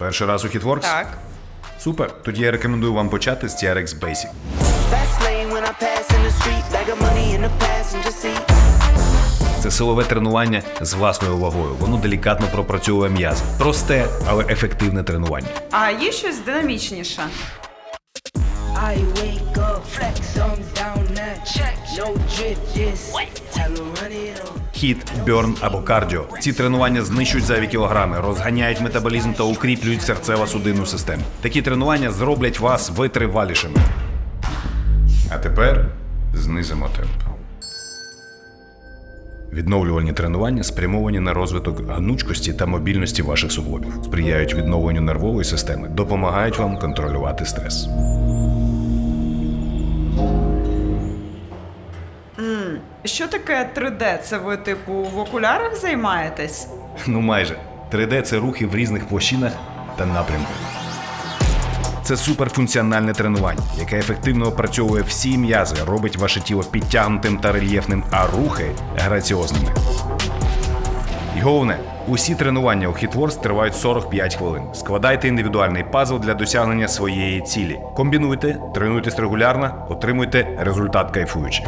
Перший раз у Hitworks? Так. Супер. Тоді я рекомендую вам почати з TRX Basic. Це силове тренування з власною вагою. Воно делікатно пропрацьовує м'язи. Просте, але ефективне тренування. А є щось динамічніше? I Хіт, бьорн або кардіо. Ці тренування знищують зайві кілограми, розганяють метаболізм та укріплюють серцево-судинну систему. Такі тренування зроблять вас витривалішими. А тепер знизимо темп. Відновлювальні тренування спрямовані на розвиток гнучкості та мобільності ваших суглобів, сприяють відновленню нервової системи, допомагають вам контролювати стрес. Що таке 3D? Це ви, типу, в окулярах займаєтесь? Ну майже 3D це рухи в різних площинах та напрямках. Це суперфункціональне тренування, яке ефективно опрацьовує всі м'язи, робить ваше тіло підтягнутим та рельєфним, а рухи граціозними. І головне, усі тренування у HitWorks тривають 45 хвилин. Складайте індивідуальний пазл для досягнення своєї цілі. Комбінуйте, тренуйтесь регулярно, отримуйте результат кайфуючий.